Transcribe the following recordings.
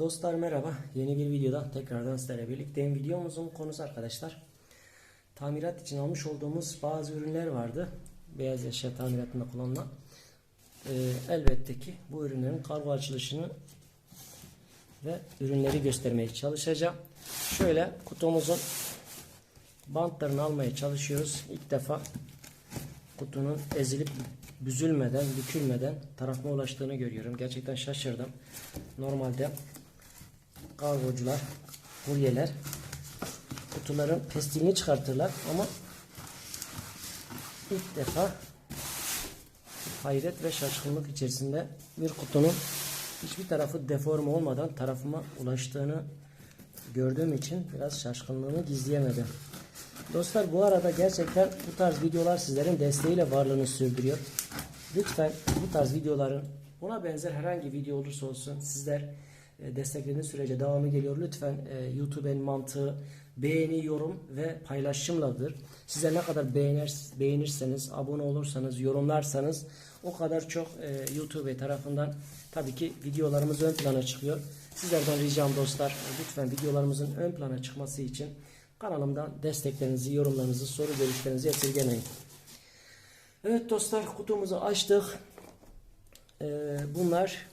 Dostlar merhaba. Yeni bir videoda tekrardan sizlerle birlikteyim. Videomuzun konusu arkadaşlar. Tamirat için almış olduğumuz bazı ürünler vardı. Beyaz eşya tamiratında kullanılan. Ee, elbette ki bu ürünlerin kargo açılışını ve ürünleri göstermeye çalışacağım. Şöyle kutumuzun bantlarını almaya çalışıyoruz. İlk defa kutunun ezilip büzülmeden, bükülmeden tarafıma ulaştığını görüyorum. Gerçekten şaşırdım. Normalde kargocular, kuryeler kutuların pestilini çıkartırlar ama ilk defa hayret ve şaşkınlık içerisinde bir kutunun hiçbir tarafı deforme olmadan tarafıma ulaştığını gördüğüm için biraz şaşkınlığımı gizleyemedim. Dostlar bu arada gerçekten bu tarz videolar sizlerin desteğiyle varlığını sürdürüyor. Lütfen bu tarz videoların buna benzer herhangi video olursa olsun sizler desteklediğiniz sürece devamı geliyor. Lütfen e, YouTube'un mantığı beğeni, yorum ve paylaşımladır. Size ne kadar beğenir, beğenirseniz, abone olursanız, yorumlarsanız o kadar çok e, YouTube tarafından tabii ki videolarımız ön plana çıkıyor. Sizlerden ricam dostlar lütfen videolarımızın ön plana çıkması için kanalımdan desteklerinizi, yorumlarınızı, soru görüşlerinizi esirgemeyin. Evet dostlar kutumuzu açtık. Ee, bunlar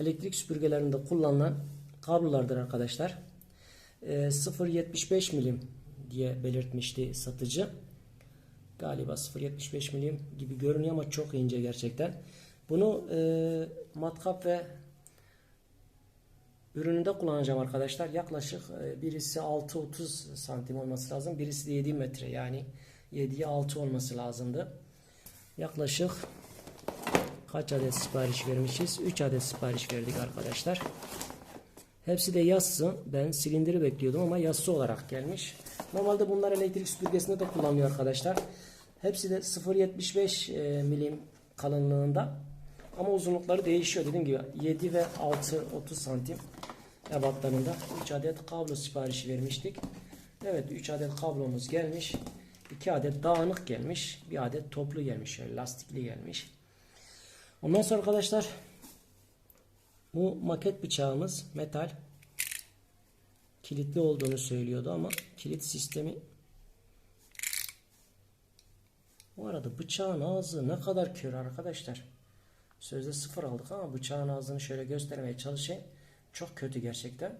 elektrik süpürgelerinde kullanılan kablolardır arkadaşlar. Ee, 0.75 milim diye belirtmişti satıcı. Galiba 0.75 milim gibi görünüyor ama çok ince gerçekten. Bunu e, matkap ve ürününde kullanacağım arkadaşlar. Yaklaşık e, birisi 6-30 santim olması lazım. Birisi de 7 metre yani 7'ye 6 olması lazımdı. Yaklaşık kaç adet sipariş vermişiz? 3 adet sipariş verdik arkadaşlar. Hepsi de yassı. Ben silindiri bekliyordum ama yassı olarak gelmiş. Normalde bunlar elektrik süpürgesinde de kullanılıyor arkadaşlar. Hepsi de 0.75 e, milim kalınlığında. Ama uzunlukları değişiyor. Dediğim gibi 7 ve 6 30 santim ebatlarında 3 adet kablo siparişi vermiştik. Evet 3 adet kablomuz gelmiş. 2 adet dağınık gelmiş. Bir adet toplu gelmiş. Lastikli gelmiş. Ondan sonra arkadaşlar bu maket bıçağımız metal kilitli olduğunu söylüyordu ama kilit sistemi bu arada bıçağın ağzı ne kadar kör arkadaşlar. Sözde sıfır aldık ama bıçağın ağzını şöyle göstermeye çalışayım. Çok kötü gerçekten.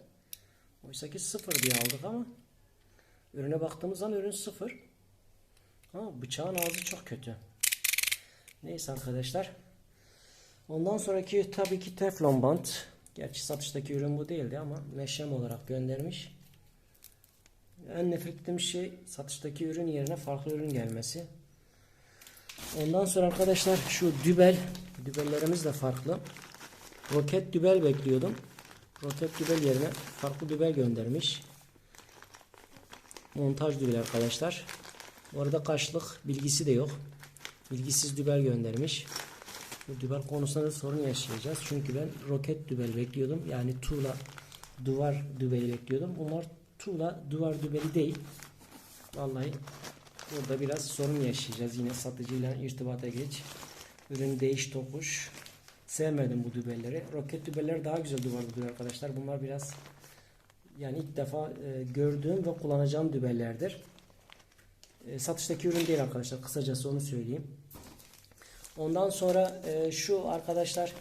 Oysa ki sıfır diye aldık ama ürüne baktığımız zaman ürün sıfır. Ama bıçağın ağzı çok kötü. Neyse arkadaşlar. Ondan sonraki tabii ki teflon bant. Gerçi satıştaki ürün bu değildi ama meşem olarak göndermiş. En nefret ettiğim şey satıştaki ürün yerine farklı ürün gelmesi. Ondan sonra arkadaşlar şu dübel, dübellerimiz de farklı. Roket dübel bekliyordum. Roket dübel yerine farklı dübel göndermiş. Montaj dübel arkadaşlar. Bu arada kaçlık bilgisi de yok. Bilgisiz dübel göndermiş. Dübel konusunda da sorun yaşayacağız. Çünkü ben roket dübel bekliyordum. Yani tuğla duvar dübeli bekliyordum. Bunlar tuğla duvar dübeli değil. Vallahi burada biraz sorun yaşayacağız. Yine satıcıyla irtibata geç. Ürün değiş tokuş. Sevmedim bu dübelleri. Roket dübeller daha güzel duvarda duruyor arkadaşlar. Bunlar biraz yani ilk defa e, gördüğüm ve kullanacağım dübellerdir. E, satıştaki ürün değil arkadaşlar. Kısacası onu söyleyeyim. Ondan sonra e, şu arkadaşlar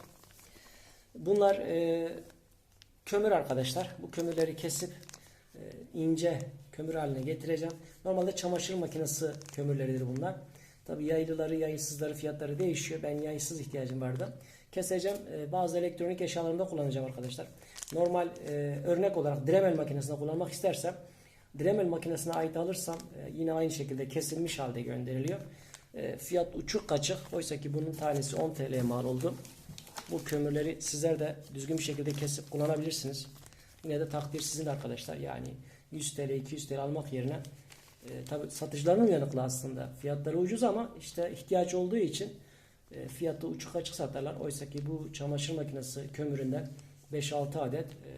bunlar e, kömür arkadaşlar. Bu kömürleri kesip e, ince kömür haline getireceğim. Normalde çamaşır makinesi kömürleridir bunlar. Tabi yaylıları, yaysızları fiyatları değişiyor. Ben yaysız ihtiyacım vardı. Keseceğim. E, bazı elektronik eşyalarında kullanacağım arkadaşlar. Normal e, örnek olarak Dremel makinesinde kullanmak istersem Dremel makinesine ait alırsam e, yine aynı şekilde kesilmiş halde gönderiliyor. E, fiyat uçuk kaçık. Oysa ki bunun tanesi 10 TL mal oldu. Bu kömürleri sizler de düzgün bir şekilde kesip kullanabilirsiniz. Yine de takdir sizin arkadaşlar. Yani 100 TL 200 TL almak yerine e, tabi satıcıların uyanıklı aslında. Fiyatları ucuz ama işte ihtiyaç olduğu için e, fiyatı uçuk açık satarlar. Oysa ki bu çamaşır makinesi kömüründen 5-6 adet e,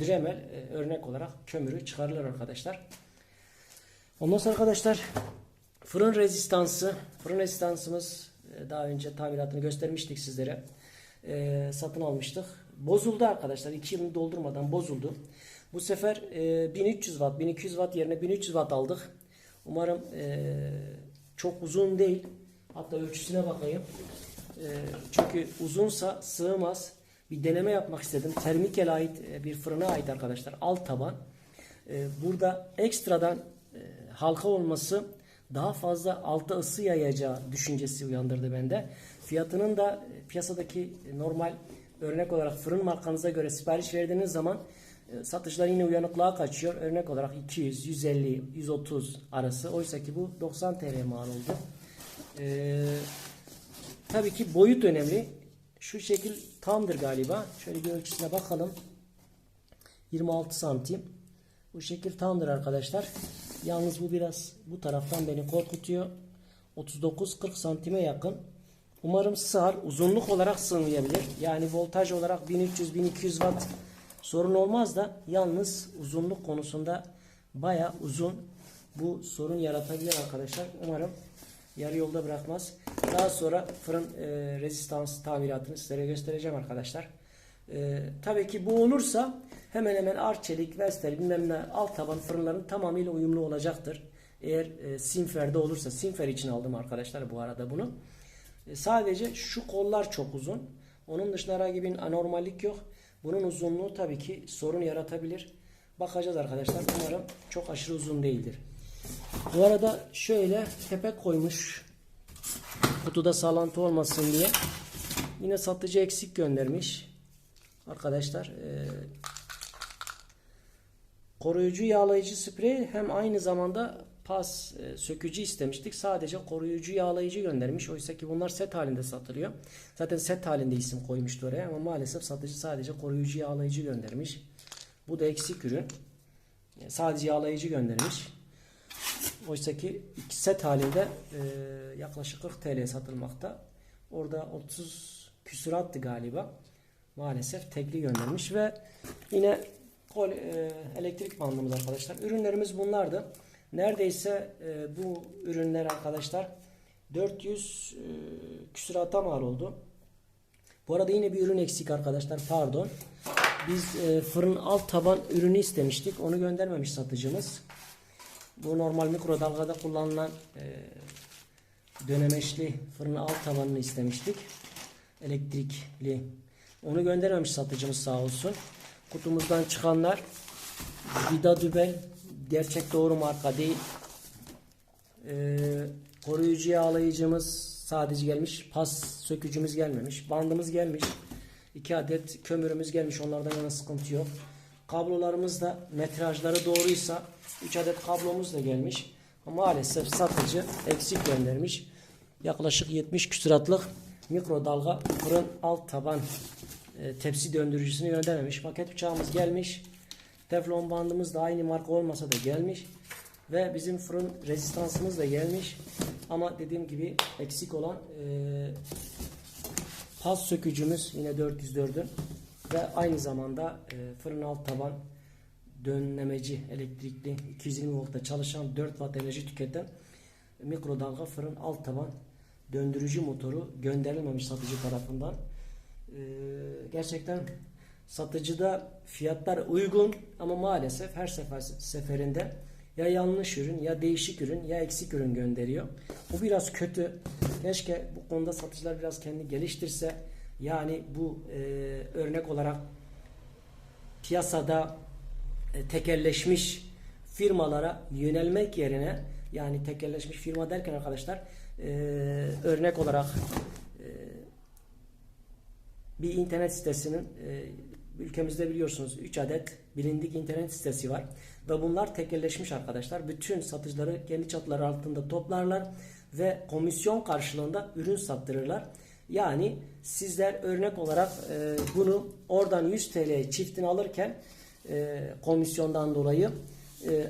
Dremel e, örnek olarak kömürü çıkarılır arkadaşlar. Ondan sonra arkadaşlar fırın rezistansı. Fırın rezistansımız e, daha önce tamiratını göstermiştik sizlere. E, satın almıştık. bozuldu arkadaşlar. 2 yılını doldurmadan bozuldu. Bu sefer e, 1300 watt, 1200 watt yerine 1300 watt aldık. Umarım e, çok uzun değil. Hatta ölçüsüne bakayım. E, çünkü uzunsa sığmaz. Bir deneme yapmak istedim. Termikel ait e, bir fırına ait arkadaşlar. Alt taban. E, burada ekstradan e, halka olması daha fazla alta ısı yayacağı düşüncesi uyandırdı bende. Fiyatının da e, piyasadaki normal örnek olarak fırın markanıza göre sipariş verdiğiniz zaman e, satıcılar yine uyanıklığa kaçıyor. Örnek olarak 200, 150, 130 arası. Oysa ki bu 90 TL mal oldu. Ee, tabii ki boyut önemli. Şu şekil tamdır galiba. Şöyle bir ölçüsüne bakalım. 26 santim. Bu şekil tamdır arkadaşlar. Yalnız bu biraz bu taraftan beni korkutuyor. 39-40 santime yakın. Umarım sığar. Uzunluk olarak sığmayabilir. Yani voltaj olarak 1300-1200 watt sorun olmaz da yalnız uzunluk konusunda baya uzun bu sorun yaratabilir arkadaşlar. Umarım yarı yolda bırakmaz. Daha sonra fırın e, rezistans tamiratını sizlere göstereceğim arkadaşlar. E, tabii ki bu olursa hemen hemen Arçelik, Vestel bilmem ne alt taban fırınların tamamıyla uyumlu olacaktır. Eğer e, Simfer'de olursa Simfer için aldım arkadaşlar bu arada bunu. E, sadece şu kollar çok uzun. Onun dışında herhangi bir anormallik yok. Bunun uzunluğu tabii ki sorun yaratabilir. Bakacağız arkadaşlar. Umarım çok aşırı uzun değildir. Bu arada şöyle tepe koymuş. Kutuda sallantı olmasın diye. Yine satıcı eksik göndermiş. Arkadaşlar e, koruyucu yağlayıcı sprey hem aynı zamanda pas e, sökücü istemiştik. Sadece koruyucu yağlayıcı göndermiş. Oysa ki bunlar set halinde satılıyor. Zaten set halinde isim koymuştu oraya ama maalesef satıcı sadece koruyucu yağlayıcı göndermiş. Bu da eksik ürün. E, Sadece yağlayıcı göndermiş. Oysa ki iki set halinde e, yaklaşık 40 TL satılmakta. Orada 30 küsurattı galiba. Maalesef tekli göndermiş ve yine kol, e, elektrik bandımız arkadaşlar. Ürünlerimiz bunlardı. Neredeyse e, bu ürünler arkadaşlar 400 e, küsurata mal oldu. Bu arada yine bir ürün eksik arkadaşlar pardon. Biz e, fırın alt taban ürünü istemiştik. Onu göndermemiş satıcımız. Bu normal mikrodalgada kullanılan e, dönemeçli fırın alt tabanını istemiştik. Elektrikli. Onu göndermemiş satıcımız sağ olsun. Kutumuzdan çıkanlar Vida Dübel gerçek doğru marka değil. E, koruyucu yağlayıcımız sadece gelmiş. Pas sökücümüz gelmemiş. Bandımız gelmiş. 2 adet kömürümüz gelmiş. Onlardan yana sıkıntı yok. Kablolarımız da metrajları doğruysa 3 adet kablomuz da gelmiş. Maalesef satıcı eksik göndermiş. Yaklaşık 70 küsuratlık mikrodalga fırın alt taban tepsi döndürücüsünü göndermemiş. Paket bıçağımız gelmiş. Teflon bandımız da aynı marka olmasa da gelmiş. Ve bizim fırın rezistansımız da gelmiş. Ama dediğim gibi eksik olan e, pas sökücümüz yine 404'ün ve aynı zamanda e, fırın alt taban dönlemeci elektrikli 220 voltta çalışan 4 watt enerji tüketen mikrodalga fırın alt taban döndürücü motoru gönderilmemiş satıcı tarafından. E, gerçekten satıcıda fiyatlar uygun ama maalesef her sefer seferinde ya yanlış ürün ya değişik ürün ya eksik ürün gönderiyor. Bu biraz kötü. Keşke bu konuda satıcılar biraz kendini geliştirse. Yani bu e, örnek olarak piyasada e, tekelleşmiş firmalara yönelmek yerine yani tekelleşmiş firma derken arkadaşlar e, örnek olarak bir internet sitesinin e, ülkemizde biliyorsunuz 3 adet bilindik internet sitesi var ve bunlar tekelleşmiş arkadaşlar. Bütün satıcıları kendi çatıları altında toplarlar ve komisyon karşılığında ürün sattırırlar. Yani sizler örnek olarak e, bunu oradan 100 TL çiftini alırken e, komisyondan dolayı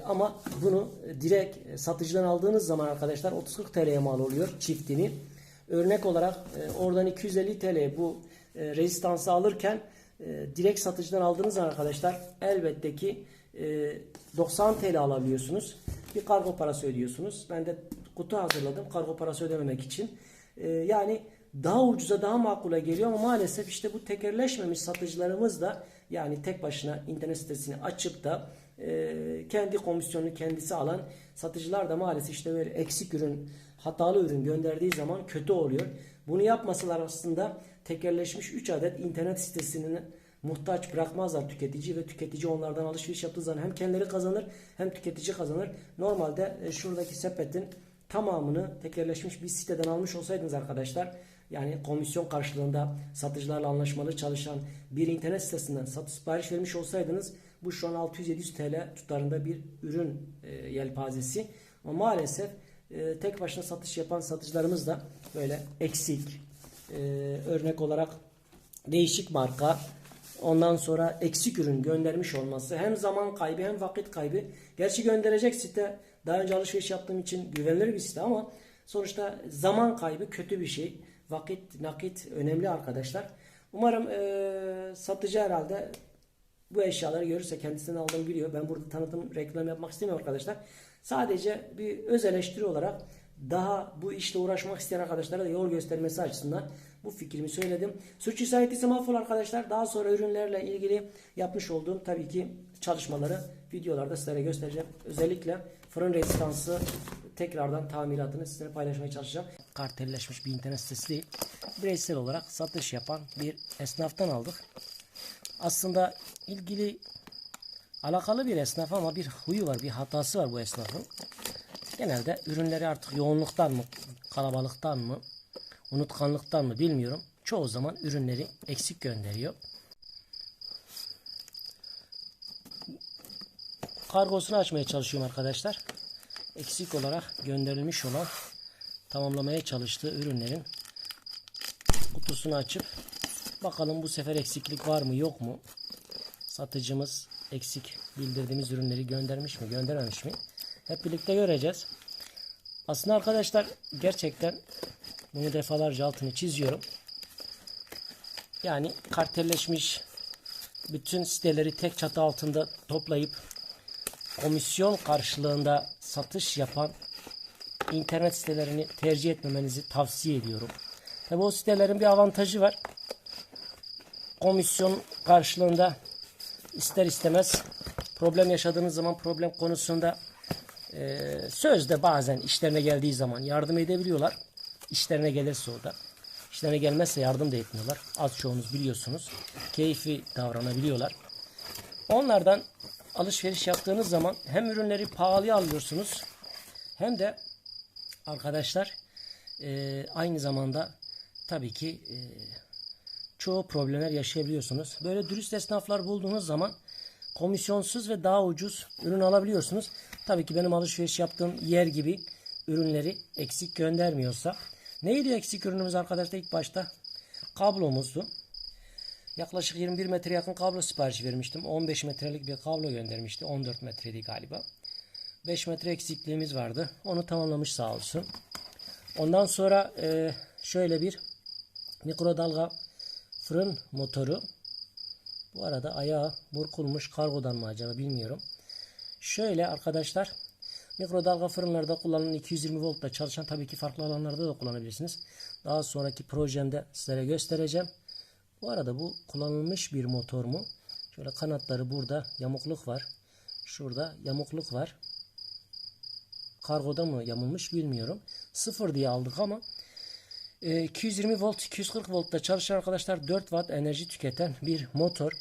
ama bunu direkt satıcıdan aldığınız zaman arkadaşlar 30-40 TL'ye mal oluyor çiftini. Örnek olarak oradan 250 TL bu e, rezistansı alırken e, direkt satıcıdan aldığınız zaman arkadaşlar elbette ki e, 90 TL alabiliyorsunuz. Bir kargo parası ödüyorsunuz. Ben de kutu hazırladım kargo parası ödememek için. E, yani daha ucuza daha makule geliyor ama maalesef işte bu tekerleşmemiş satıcılarımız da yani tek başına internet sitesini açıp da e, kendi komisyonunu kendisi alan satıcılar da maalesef işte böyle eksik ürün hatalı ürün gönderdiği zaman kötü oluyor. Bunu yapmasalar aslında tekerleşmiş 3 adet internet sitesinin muhtaç bırakmazlar tüketici ve tüketici onlardan alışveriş yaptığı zaman hem kendileri kazanır hem tüketici kazanır. Normalde e, şuradaki sepetin tamamını tekerleşmiş bir siteden almış olsaydınız arkadaşlar yani komisyon karşılığında satıcılarla anlaşmalı çalışan bir internet sitesinden satış sipariş vermiş olsaydınız bu şu an 600-700 TL tutarında bir ürün e, yelpazesi. Ama maalesef e, tek başına satış yapan satıcılarımız da böyle eksik e, örnek olarak değişik marka ondan sonra eksik ürün göndermiş olması hem zaman kaybı hem vakit kaybı. Gerçi gönderecek site daha önce alışveriş yaptığım için güvenilir bir site ama sonuçta zaman kaybı kötü bir şey. Vakit, nakit önemli arkadaşlar. Umarım e, satıcı herhalde bu eşyaları görürse kendisinden aldığımı biliyor. Ben burada tanıtım reklam yapmak istemiyorum arkadaşlar. Sadece bir öz eleştiri olarak daha bu işle uğraşmak isteyen arkadaşlara da yol göstermesi açısından bu fikrimi söyledim. Suç işareti mahvol arkadaşlar. Daha sonra ürünlerle ilgili yapmış olduğum tabii ki çalışmaları videolarda sizlere göstereceğim. Özellikle fırın rezistansı tekrardan tamiratını sizinle paylaşmaya çalışacağım. Kartelleşmiş bir internet sitesi değil. Bireysel olarak satış yapan bir esnaftan aldık. Aslında ilgili alakalı bir esnaf ama bir huyu var, bir hatası var bu esnafın. Genelde ürünleri artık yoğunluktan mı, kalabalıktan mı, unutkanlıktan mı bilmiyorum. Çoğu zaman ürünleri eksik gönderiyor. Kargosunu açmaya çalışıyorum arkadaşlar. Eksik olarak gönderilmiş olan tamamlamaya çalıştığı ürünlerin kutusunu açıp bakalım bu sefer eksiklik var mı yok mu? Satıcımız eksik bildirdiğimiz ürünleri göndermiş mi göndermemiş mi? Hep birlikte göreceğiz. Aslında arkadaşlar gerçekten bunu defalarca altını çiziyorum. Yani kartelleşmiş bütün siteleri tek çatı altında toplayıp komisyon karşılığında satış yapan internet sitelerini tercih etmemenizi tavsiye ediyorum. Tabi o sitelerin bir avantajı var. Komisyon karşılığında ister istemez problem yaşadığınız zaman problem konusunda e, sözde bazen işlerine geldiği zaman yardım edebiliyorlar. İşlerine gelirse o da. İşlerine gelmezse yardım da etmiyorlar. Az çoğunuz biliyorsunuz. Keyfi davranabiliyorlar. Onlardan alışveriş yaptığınız zaman hem ürünleri pahalıya alıyorsunuz hem de arkadaşlar e, aynı zamanda tabii ki e, çoğu problemler yaşayabiliyorsunuz. Böyle dürüst esnaflar bulduğunuz zaman komisyonsuz ve daha ucuz ürün alabiliyorsunuz. Tabii ki benim alışveriş yaptığım yer gibi ürünleri eksik göndermiyorsa. Neydi eksik ürünümüz arkadaşlar ilk başta? Kablomuzdu. Yaklaşık 21 metre yakın kablo siparişi vermiştim. 15 metrelik bir kablo göndermişti. 14 metreydi galiba. 5 metre eksikliğimiz vardı. Onu tamamlamış sağ olsun. Ondan sonra şöyle bir mikrodalga fırın motoru. Bu arada ayağı burkulmuş kargodan mı acaba bilmiyorum. Şöyle arkadaşlar mikrodalga fırınlarda kullanılan 220 voltla çalışan tabii ki farklı alanlarda da kullanabilirsiniz. Daha sonraki projemde sizlere göstereceğim. Bu arada bu kullanılmış bir motor mu? Şöyle kanatları burada yamukluk var. Şurada yamukluk var. Kargoda mı yamulmuş bilmiyorum. Sıfır diye aldık ama 220 e, volt 240 voltta çalışan arkadaşlar 4 watt enerji tüketen bir motor.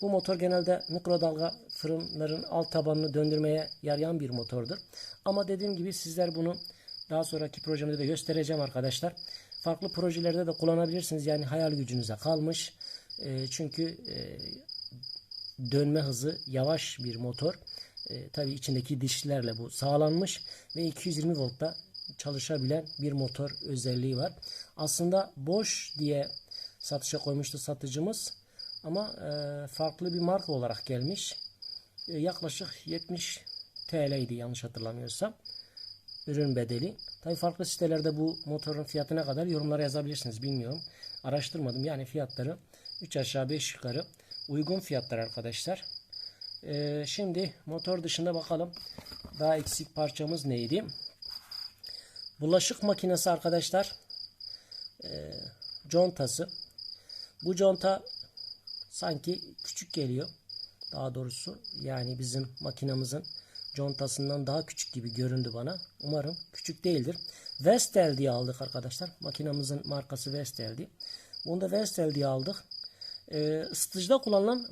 Bu motor genelde mikrodalga fırınların alt tabanını döndürmeye yarayan bir motordur. Ama dediğim gibi sizler bunu daha sonraki projemde de göstereceğim arkadaşlar. Farklı projelerde de kullanabilirsiniz. Yani hayal gücünüze kalmış. E, çünkü e, dönme hızı yavaş bir motor. E, tabii içindeki dişlerle bu sağlanmış ve 220 voltta çalışabilen bir motor özelliği var. Aslında boş diye satışa koymuştu satıcımız ama e, farklı bir marka olarak gelmiş. E, yaklaşık 70 TL'ydi yanlış hatırlamıyorsam ürün bedeli. Tabi farklı sitelerde bu motorun fiyatı ne kadar yorumlara yazabilirsiniz bilmiyorum. Araştırmadım yani fiyatları 3 aşağı 5 yukarı uygun fiyatlar arkadaşlar. Ee, şimdi motor dışında bakalım daha eksik parçamız neydi? Bulaşık makinesi arkadaşlar. Ee, contası. Bu conta sanki küçük geliyor. Daha doğrusu yani bizim makinamızın contasından daha küçük gibi göründü bana. Umarım küçük değildir. Vestel diye aldık arkadaşlar. Makinamızın markası Vestel'di. Bunu da Vestel diye aldık. Ee, ısıtıcıda kullanılan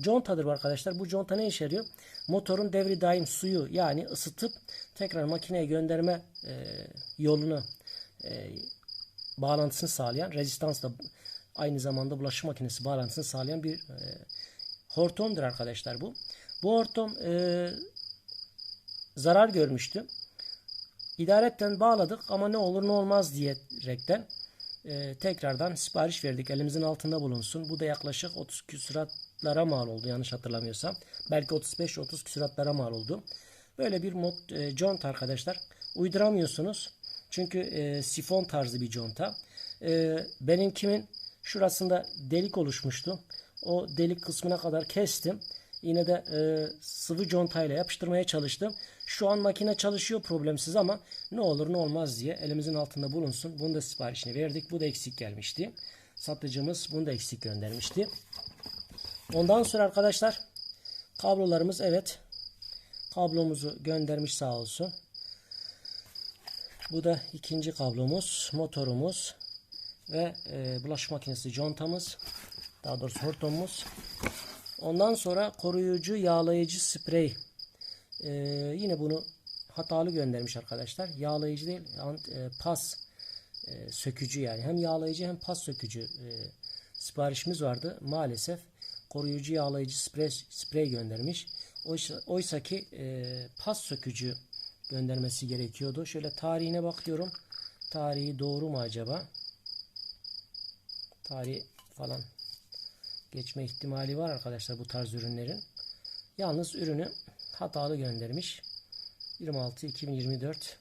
contadır bu arkadaşlar. Bu conta ne işe yarıyor? Motorun devri daim suyu yani ısıtıp tekrar makineye gönderme e, yolunu e, bağlantısını sağlayan rezistansla aynı zamanda bulaşık makinesi bağlantısını sağlayan bir e, hortumdur arkadaşlar bu. Bu hortum e, zarar görmüştü. İdaretten bağladık ama ne olur ne olmaz diyerekten e, tekrardan sipariş verdik. Elimizin altında bulunsun. Bu da yaklaşık 30 küsuratlara mal oldu yanlış hatırlamıyorsam. Belki 35-30 küsuratlara mal oldu. Böyle bir mod e, conta arkadaşlar. Uyduramıyorsunuz. Çünkü e, sifon tarzı bir conta. E, benimkimin şurasında delik oluşmuştu. O delik kısmına kadar kestim. Yine de e, sıvı contayla yapıştırmaya çalıştım. Şu an makine çalışıyor problemsiz ama ne olur ne olmaz diye elimizin altında bulunsun. Bunu da siparişini verdik. Bu da eksik gelmişti. Satıcımız bunu da eksik göndermişti. Ondan sonra arkadaşlar kablolarımız evet kablomuzu göndermiş sağ olsun. Bu da ikinci kablomuz, motorumuz ve e, bulaşık makinesi contamız. Daha doğrusu hortumumuz. Ondan sonra koruyucu yağlayıcı sprey. Ee, yine bunu hatalı göndermiş arkadaşlar. Yağlayıcı değil, e, pas e, sökücü yani. Hem yağlayıcı hem pas sökücü e, siparişimiz vardı. Maalesef koruyucu yağlayıcı sprey, sprey göndermiş. Oysa, oysa ki e, pas sökücü göndermesi gerekiyordu. Şöyle tarihine bakıyorum. Tarihi doğru mu acaba? Tarih falan geçme ihtimali var arkadaşlar bu tarz ürünlerin. Yalnız ürünü hatalı göndermiş. 26 2024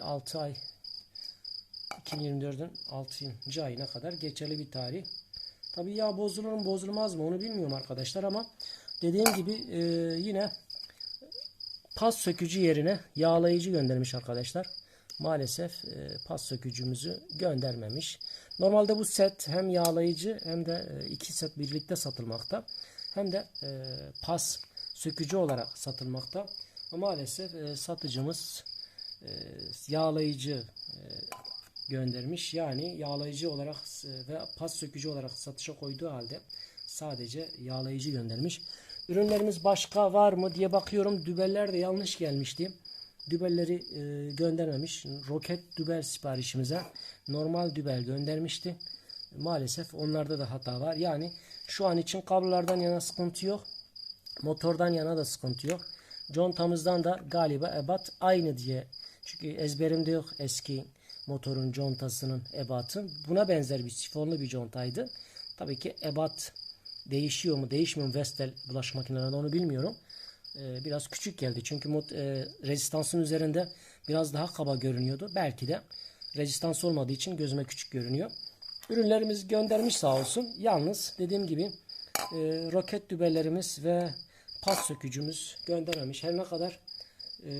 6 ay 2024'ün 6. ayına kadar geçerli bir tarih. Tabii ya bozulur mu bozulmaz mı onu bilmiyorum arkadaşlar ama dediğim gibi e, yine pas sökücü yerine yağlayıcı göndermiş arkadaşlar. Maalesef e, pas sökücümüzü göndermemiş. Normalde bu set hem yağlayıcı hem de e, iki set birlikte satılmakta. Hem de e, pas sökücü olarak satılmakta. Ama maalesef e, satıcımız e, yağlayıcı e, göndermiş. Yani yağlayıcı olarak e, ve pas sökücü olarak satışa koyduğu halde sadece yağlayıcı göndermiş. Ürünlerimiz başka var mı diye bakıyorum. Dübeller de yanlış gelmişti. Dübelleri e, göndermemiş. Roket dübel siparişimize normal dübel göndermişti. Maalesef onlarda da hata var. Yani şu an için kablolardan yana sıkıntı yok. Motordan yana da sıkıntı yok. Contamızdan da galiba ebat aynı diye. Çünkü ezberimde yok eski motorun contasının ebatı. Buna benzer bir sifonlu bir contaydı. Tabii ki ebat değişiyor mu değişmiyor mu Vestel bulaşık makinelerinde onu bilmiyorum. Ee, biraz küçük geldi. Çünkü mod, e, rezistansın üzerinde biraz daha kaba görünüyordu. Belki de rezistans olmadığı için gözüme küçük görünüyor. Ürünlerimiz göndermiş sağ olsun. Yalnız dediğim gibi e, roket dübelerimiz ve pas sökücümüz göndermemiş. Her ne kadar e,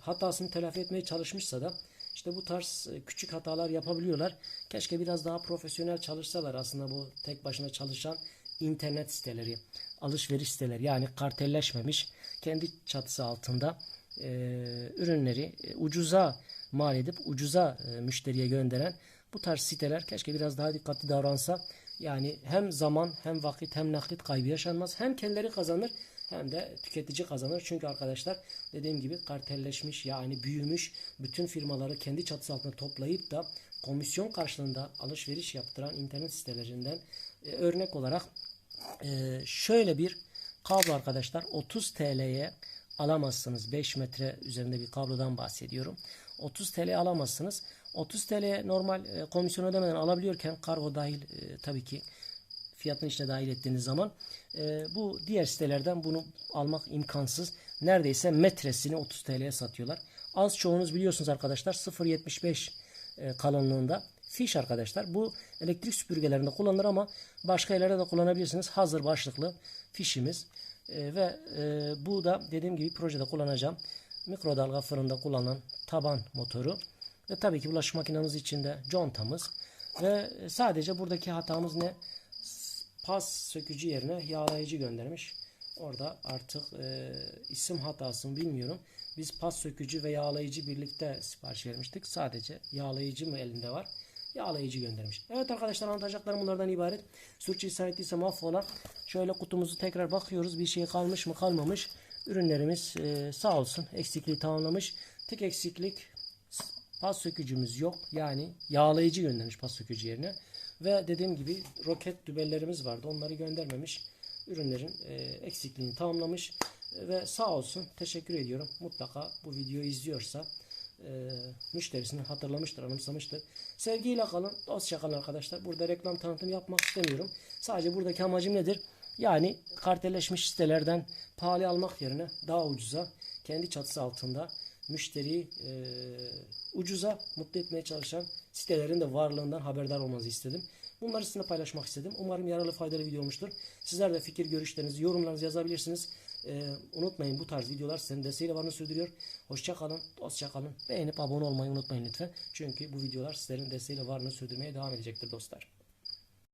hatasını telafi etmeye çalışmışsa da işte bu tarz e, küçük hatalar yapabiliyorlar. Keşke biraz daha profesyonel çalışsalar aslında bu tek başına çalışan internet siteleri, alışveriş siteleri yani kartelleşmemiş kendi çatısı altında e, ürünleri e, ucuza mal edip ucuza e, müşteriye gönderen bu tarz siteler keşke biraz daha dikkatli davransa. Yani hem zaman hem vakit hem nakit kaybı yaşanmaz. Hem kendileri kazanır hem de tüketici kazanır. Çünkü arkadaşlar dediğim gibi kartelleşmiş yani büyümüş bütün firmaları kendi çatısı altında toplayıp da komisyon karşılığında alışveriş yaptıran internet sitelerinden e, örnek olarak e, şöyle bir kablo arkadaşlar 30 TL'ye alamazsınız. 5 metre üzerinde bir kablodan bahsediyorum. 30 TL alamazsınız. 30 TL normal e, komisyon ödemeden alabiliyorken kargo dahil e, tabii ki fiyatın içine dahil ettiğiniz zaman e, bu diğer sitelerden bunu almak imkansız. Neredeyse metresini 30 TL'ye satıyorlar. Az çoğunuz biliyorsunuz arkadaşlar 0.75 e, kalınlığında fiş arkadaşlar. Bu elektrik süpürgelerinde kullanılır ama başka yerlerde de kullanabilirsiniz. Hazır başlıklı fişimiz. E, ve e, bu da dediğim gibi projede kullanacağım. Mikrodalga fırında kullanılan taban motoru. Ve tabii ki bulaşık makinemiz içinde contamız. Ve sadece buradaki hatamız ne? Pas sökücü yerine yağlayıcı göndermiş. Orada artık e, isim hatası mı bilmiyorum. Biz pas sökücü ve yağlayıcı birlikte sipariş vermiştik. Sadece yağlayıcı mı elinde var? Yağlayıcı göndermiş. Evet arkadaşlar anlatacaklarım bunlardan ibaret. Sürçülisan ettiyse mahvola. Şöyle kutumuzu tekrar bakıyoruz. Bir şey kalmış mı kalmamış. Ürünlerimiz e, sağ olsun eksikliği tamamlamış. Tek eksiklik pas sökücümüz yok. Yani yağlayıcı göndermiş pas sökücü yerine. Ve dediğim gibi roket dübellerimiz vardı. Onları göndermemiş. Ürünlerin e, eksikliğini tamamlamış. Ve sağ olsun teşekkür ediyorum. Mutlaka bu videoyu izliyorsa e, müşterisini hatırlamıştır, anımsamıştır. Sevgiyle kalın, dostça kalın arkadaşlar. Burada reklam tanıtım yapmak istemiyorum. Sadece buradaki amacım nedir? Yani kartelleşmiş sitelerden pahalı almak yerine daha ucuza kendi çatısı altında müşteriyi e, ucuza mutlu etmeye çalışan sitelerin de varlığından haberdar olmanızı istedim. Bunları sizinle paylaşmak istedim. Umarım yararlı faydalı video olmuştur. Sizler de fikir görüşlerinizi, yorumlarınızı yazabilirsiniz. E, unutmayın bu tarz videolar sizin desteğiyle varlığını sürdürüyor. Hoşça kalın, dostça kalın. Beğenip abone olmayı unutmayın lütfen. Çünkü bu videolar sizlerin desteğiyle varlığını sürdürmeye devam edecektir dostlar.